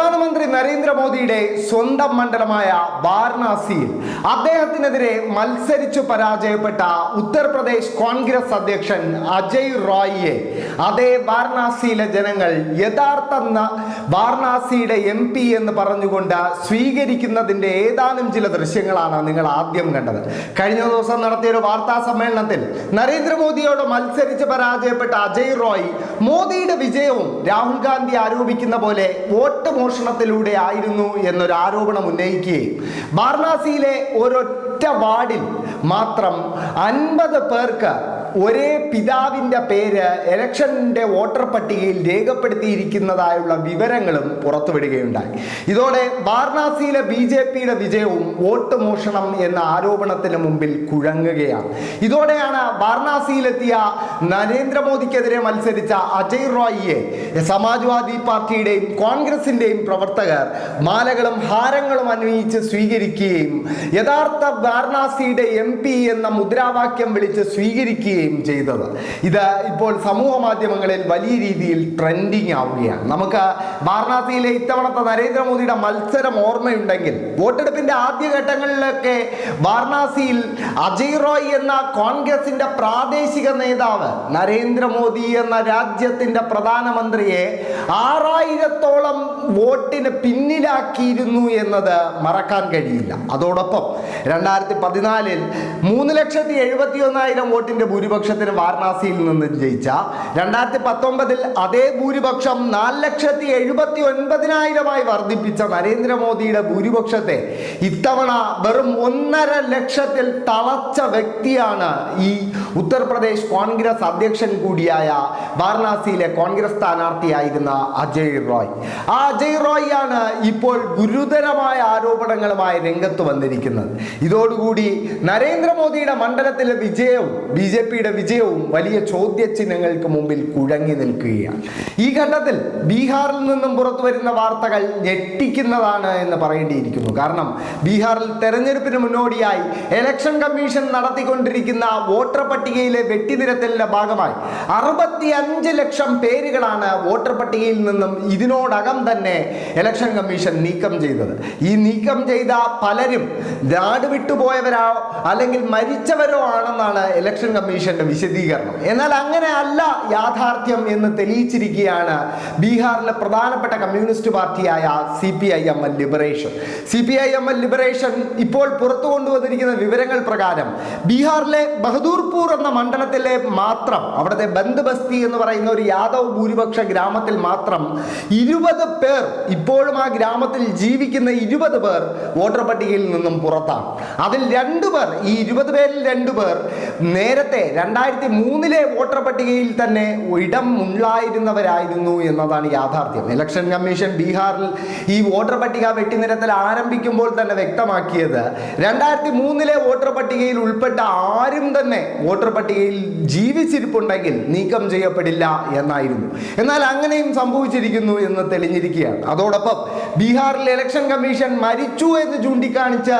Baba പ്രധാനമന്ത്രി നരേന്ദ്രമോദിയുടെ സ്വന്തം മണ്ഡലമായ വാരണാസിയിൽ അദ്ദേഹത്തിനെതിരെ മത്സരിച്ചു പരാജയപ്പെട്ട ഉത്തർപ്രദേശ് കോൺഗ്രസ് അധ്യക്ഷൻ അജയ് റോയിയെ. അതേ വാരണാസിയിലെ ജനങ്ങൾ യഥാർത്ഥ വാരണാസിയുടെ എം പി എന്ന് പറഞ്ഞുകൊണ്ട് സ്വീകരിക്കുന്നതിന്റെ ഏതാനും ചില ദൃശ്യങ്ങളാണ് നിങ്ങൾ ആദ്യം കണ്ടത്. കഴിഞ്ഞ ദിവസം നടത്തിയ ഒരു വാർത്താ സമ്മേളനത്തിൽ നരേന്ദ്രമോദിയോട് മത്സരിച്ച് പരാജയപ്പെട്ട അജയ് റോയ് മോദിയുടെ വിജയവും രാഹുൽ ഗാന്ധി ആരോപിക്കുന്ന പോലെ വോട്ട് മോഷണത്തിലൂടെ ആയിരുന്നു എന്നൊരു ആരോപണം ഉന്നയിക്കുകയും വാരണാസിയിലെ ഒരൊറ്റ വാർഡിൽ മാത്രം അൻപത് പേർക്ക് ഒരേ പിതാവിന്റെ പേര് ഇലക്ഷന്റെ വോട്ടർ പട്ടികയിൽ രേഖപ്പെടുത്തിയിരിക്കുന്നതായുള്ള വിവരങ്ങളും പുറത്തുവിടുകയുണ്ടായി. ഇതോടെ വാരണാസിയിലെ ബി ജെ പിയുടെ വിജയവും വോട്ട് മോഷണം എന്ന ആരോപണത്തിന് മുമ്പിൽ കുഴങ്ങുകയാണ്. ഇതോടെയാണ് വാരണാസിയിലെത്തിയ നരേന്ദ്രമോദിക്കെതിരെ മത്സരിച്ച അജയ് റോയിയെ സമാജ്വാദി പാർട്ടിയുടെയും കോൺഗ്രസിന്റെയും പ്രവർത്തകർ മാലകളും ഹാരങ്ങളും അന്വയിച്ച് സ്വീകരിക്കുകയും യഥാർത്ഥ വാരണാസിയുടെ എം എന്ന മുദ്രാവാക്യം വിളിച്ച് സ്വീകരിക്കുകയും ചെയ്തത്. ഇത് ഇപ്പോൾ സമൂഹ മാധ്യമങ്ങളിൽ വലിയ രീതിയിൽ ട്രെൻഡിങ് ആവുകയാണ്. നമുക്ക് വാരണാസിയിലെ ഇത്തവണത്തെ നരേന്ദ്രമോദിയുടെ മത്സരം ഓർമ്മയുണ്ടെങ്കിൽ വോട്ടെടുപ്പിന്റെ ആദ്യഘട്ടങ്ങളിലൊക്കെ വാരണാസിയിൽ അജയ് റോയ് എന്ന കോൺഗ്രസിന്റെ പ്രാദേശിക നേതാവ് നരേന്ദ്രമോദി എന്ന രാജ്യത്തിന്റെ പ്രധാനമന്ത്രിയെ ആറായിരത്തോളം വോട്ടിന് പിന്നിലാക്കിയിരുന്നു എന്നത് മറക്കാൻ കഴിയില്ല. അതോടൊപ്പം രണ്ടായിരത്തി പതിനാലിൽ മൂന്ന് ലക്ഷത്തി എഴുപത്തി ഒന്നായിരം വോട്ടിന്റെ ഭൂരിപക്ഷത്തിന് വാരണാസിയിൽ നിന്ന് ജയിച്ച രണ്ടായിരത്തി പത്തൊമ്പതിൽ അതേ ഭൂരിപക്ഷം നാല് ലക്ഷത്തി എഴുപത്തി ഒൻപതിനായിരമായി വർദ്ധിപ്പിച്ച നരേന്ദ്രമോദിയുടെ ഭൂരിപക്ഷത്തെ ഇത്തവണ വെറും ഒന്നര ലക്ഷത്തിൽ തളച്ച വ്യക്തിയാണ് ഈ ഉത്തർപ്രദേശ് കോൺഗ്രസ് അധ്യക്ഷൻ കൂടിയായ വാരണാസിയിലെ കോൺഗ്രസ് സ്ഥാനാർത്ഥിയായിരുന്ന അജയ് റോയ്. ആ അജയ് റോയ് ആണ് ഇപ്പോൾ ഗുരുതരമായ ആരോപണങ്ങളുമായി രംഗത്ത് വന്നിരിക്കുന്നത്. ഇതോടുകൂടി നരേന്ദ്രമോദിയുടെ മണ്ഡലത്തിലെ വിജയവും ബി ജെ പിയുടെ വിജയവും വലിയ ചോദ്യചിഹ്നങ്ങൾക്ക് മുമ്പിൽ കുഴങ്ങി നിൽക്കുകയാണ്. ഈ ഘട്ടത്തിൽ ബീഹാറിൽ നിന്നും പുറത്തു വരുന്ന വാർത്തകൾ ഞെട്ടിക്കുന്നതാണ് എന്ന് പറയേണ്ടിയിരിക്കുന്നു. കാരണം ബീഹാറിൽ തെരഞ്ഞെടുപ്പിന് മുന്നോടിയായി ഇലക്ഷൻ കമ്മീഷൻ നടത്തിക്കൊണ്ടിരിക്കുന്ന വോട്ടർ പട്ടികയിലെ വെട്ടിനിരത്തലിന്റെ ഭാഗമായി അറുപത്തി അഞ്ച് ലക്ഷം പേരുകളാണ് വോട്ടർ പട്ടികയിൽ നിന്നും ഇതിനോടകം തന്നെ ഇലക്ഷൻ കമ്മീഷൻ നീക്കം ചെയ്തത്. ഈ നീക്കം ചെയ്ത പലരും നാട് വിട്ടുപോയവരോ അല്ലെങ്കിൽ മരിച്ചവരോ ആണെന്നാണ് ഇലക്ഷൻ കമ്മീഷന്റെ വിശദീകരണം. എന്നാൽ അങ്ങനെ അല്ല യാഥാർത്ഥ്യം എന്ന് തെളിയിച്ചിരിക്കുകയാണ് ബീഹാറിലെ പ്രധാനപ്പെട്ട communist പാർട്ടിയായ C P I M L Liberation. C P I M L Liberation ഇപ്പോൾ പുറത്തു കൊണ്ടുവന്നിരിക്കുന്ന വിവരങ്ങൾ പ്രകാരം ബീഹാറിലെ ബഹദൂർപൂർ എന്ന മണ്ഡലത്തിലെ മാത്രം അവിടുത്തെ ബന്ധുബസ്തി എന്ന് പറയുന്ന ഒരു യാദവ് ഭൂരിപക്ഷ ഗ്രാമത്തിൽ മാത്രം ഇരുപത് പേർ ഇപ്പോഴും ആ ഗ്രാമത്തിൽ ജീവിക്കുന്ന ഇരുപത് പേർ വോട്ടർ പട്ടികയിൽ നിന്നും പുറത്താണ്. അതിൽ രണ്ടു പേർ ഈ ഇരുപത് പേരിൽ രണ്ടു പേർ നേരത്തെ രണ്ടായിരത്തി മൂന്നിലെ വോട്ടർ പട്ടികയിൽ തന്നെ ഇടം ഉണ്ടായിരുന്നവരായിരുന്നു എന്നതാണ് യാഥാർത്ഥ്യം. ഇലക്ഷൻ കമ്മീഷൻ ബീഹാറിൽ ഈ വോട്ടർ പട്ടിക വെട്ടിനിരത്തൽ ആരംഭിക്കുമ്പോൾ തന്നെ വ്യക്തമാക്കിയത് രണ്ടായിരത്തി മൂന്നിലെ വോട്ടർ പട്ടികയിൽ ഉൾപ്പെട്ട ആരും തന്നെ വോട്ടർ പട്ടികയിൽ ജീവിച്ചിരിപ്പുണ്ടെങ്കിൽ നീക്കം ചെയ്യപ്പെടില്ല എന്നായിരുന്നു. എന്നാൽ അങ്ങനെയും സംഭവിച്ചിരിക്കുന്നു എന്ന് തെളിഞ്ഞിരിക്കുകയാണ്. അതോടൊപ്പം ബീഹാറിൽ ഇലക്ഷൻ കമ്മീഷൻ മരിച്ചു എന്ന് ചൂണ്ടിക്കാണിച്ച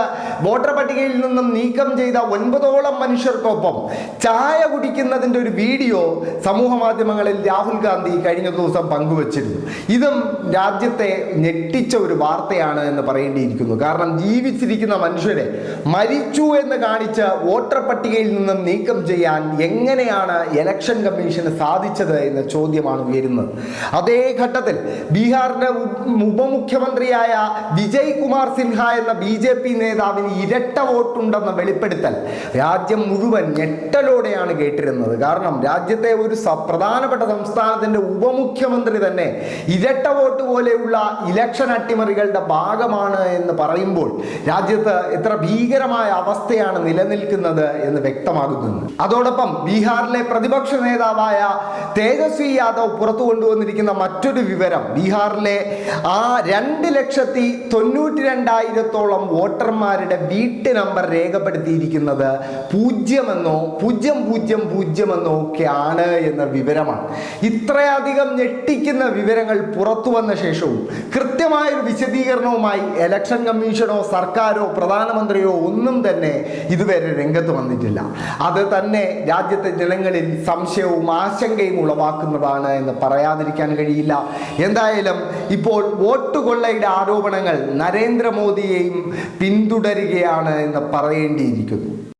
വോട്ടർ പട്ടികയിൽ നിന്നും നീക്കം ചെയ്ത ഒൻപതോളം മനുഷ്യർക്കൊപ്പം ചായ കുടിക്കുന്നതിന്റെ ഒരു വീഡിയോ സമൂഹ മാധ്യമങ്ങളിൽ രാഹുൽ ഗാന്ധി കഴിഞ്ഞ ദിവസം പങ്കുവച്ചിരുന്നു. ഇതും രാജ്യത്തെ ഞെട്ടിച്ച ഒരു വാർത്തയാണ് എന്ന് പറയേണ്ടിയിരിക്കുന്നു. കാരണം ജീവിച്ചിരിക്കുന്ന മനുഷ്യരെ മരിച്ചു എന്ന് കാണിച്ച് വോട്ടർ പട്ടികയിൽ നിന്നും നീക്കം ചെയ്യാൻ എങ്ങനെയാണ് ഇലക്ഷൻ കമ്മീഷന് സാധിച്ചത് എന്ന ചോദ്യമാണ് ഉയരുന്നത്. അതേ ഘട്ടത്തിൽ ബീഹാറിന്റെ ഉപമുഖ്യമന്ത്രിയായ വിജയ് കുമാർ സിൻഹ എന്ന ബി ജെ പി നേതാവിന് ഇരട്ട വോട്ടുണ്ടെന്ന വെളിപ്പെടുത്തൽ രാജ്യം മുഴുവൻ ഞെട്ടലോടെയാണ് കേട്ടിരുന്നത്. കാരണം രാജ്യത്തെ ഒരു പ്രധാനപ്പെട്ട സംസ്ഥാനത്തിന്റെ ഉപമുഖ്യമന്ത്രി തന്നെ ഇരട്ട വോട്ട് പോലെയുള്ള ഇലക്ഷൻ അട്ടിമറികളുടെ ഭാഗമാണ് എന്ന് പറയുമ്പോൾ രാജ്യത്ത് എത്ര ഭീകരമായ അവസ്ഥയാണ് നിലനിൽക്കുന്നത് എന്ന് വ്യക്തമാകുന്നുണ്ട് അതോടൊപ്പം ബീഹാറിലെ പ്രതിപക്ഷ നേതാവായ തേജസ്വി യാദവ് പുറത്തു കൊണ്ടുവന്നിരിക്കുന്ന മറ്റൊരു വിവരം ബീഹാറിലെ ആ രണ്ട് ലക്ഷത്തി തൊണ്ണൂറ്റി രണ്ടായിരത്തോളം വോട്ടർമാരുടെ വീട്ട് നമ്പർ രേഖപ്പെടുത്തിയിരിക്കുന്നത് പൂജ്യമെന്നോ പൂജ്യം പൂജ്യം പൂജ്യമെന്നോ ഒക്കെയാണ് എന്ന വിവരമാണ്. ഇത്രയധികം ഞെട്ടിക്കുന്ന വിവരങ്ങൾ പുറത്തു വന്ന ശേഷവും കൃത്യമായൊരു വിശദീകരണവുമായി ഇലക്ഷൻ കമ്മീഷനോ സർക്കാരോ പ്രധാനമന്ത്രിയോ ഒന്നും തന്നെ ഇതുവരെ രംഗത്ത് വന്നിട്ടില്ല. അത് തന്നെ രാജ്യത്തെ ജനങ്ങളിൽ സംശയവും ആശങ്കയും ഉളവാക്കുന്നതാണ് എന്ന് പറയാതിരിക്കാൻ കഴിയില്ല. എന്തായാലും ഇപ്പോൾ വോട്ട് കൊള്ളയുടെ ആരോപണങ്ങൾ നരേന്ദ്രമോദിയെയും പിന്തുടരുകയാണ് പറയേണ്ടിയിരിക്കുന്നു.